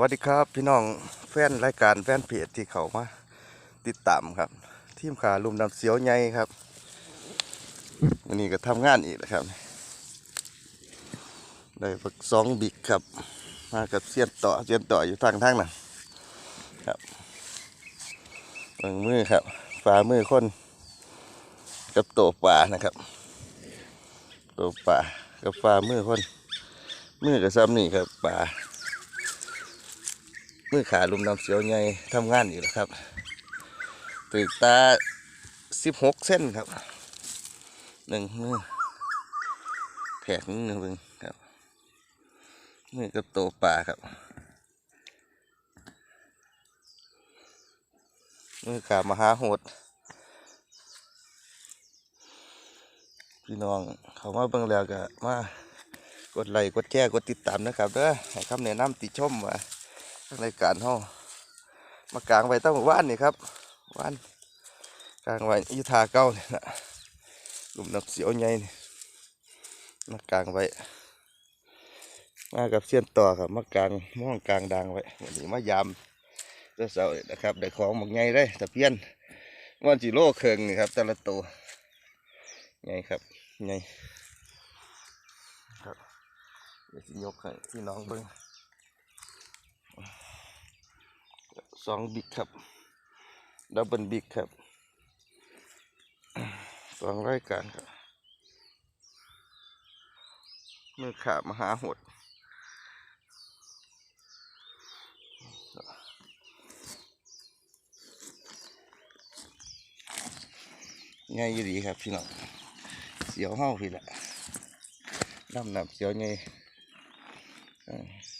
วัสดีครับพี่น้องแฟนรายการแฟนเพจที่เขามาติดตามครับ ทีมขาลุมดำเสียวใหญ่ครับวันนี้ก็ทำงานอีกนะครับ ได้ฝึกสองบิกครับ มากับเสียนต่อเสียนต่ออยู่ทางทางนั้นครับเบิ่งมือครับฝ่ามือคนกับโตป่านะครับ โตป่ากับฝ่ามือคนมือกับซ้ำนี่ครับป่า มือขาลุมน้ำเสียวใหญ่ทำงานอยู่แล้วครับตึกตาสิบหกเส้นครับหนึ่งมือแผกมือเบึงครับมือกับโตป่าครับ มือขามหาโหดพี่น้องเขามาเบิ่งแล้วก็มากดไลค์กดแชร์กดติดตามนะครับเด้อให้คำแนะนำติชมว่า รายการเฮามากลางไว้ตั้งว่านนี่ครับว่านกลางไว้อยุทาเก้าเนี่นะหลุมน้ำเสียวใหญ่นี่มากลางไว้ มากับเสี้ยนต่อครับมากลางม่องกลางดังไว้วันนี้มายามเจ้าเสาร์นะครับได้ของหมกใหญ่ได้ตะเพียนวันจิโลเคิงนี่ครับแต่ละตัวใหญ่ครับใหญ่ครับเดี๋ยวสิยกให้พี่น้องเบิ่ง สองบิ๊กครับดับเบิลบิ๊กครับสองรายการครับมือขามหาหดง่ายอยู่ดีครับพี่น้องเสียวเห้าพี่ละน้ำหนับเสียวไงอ่า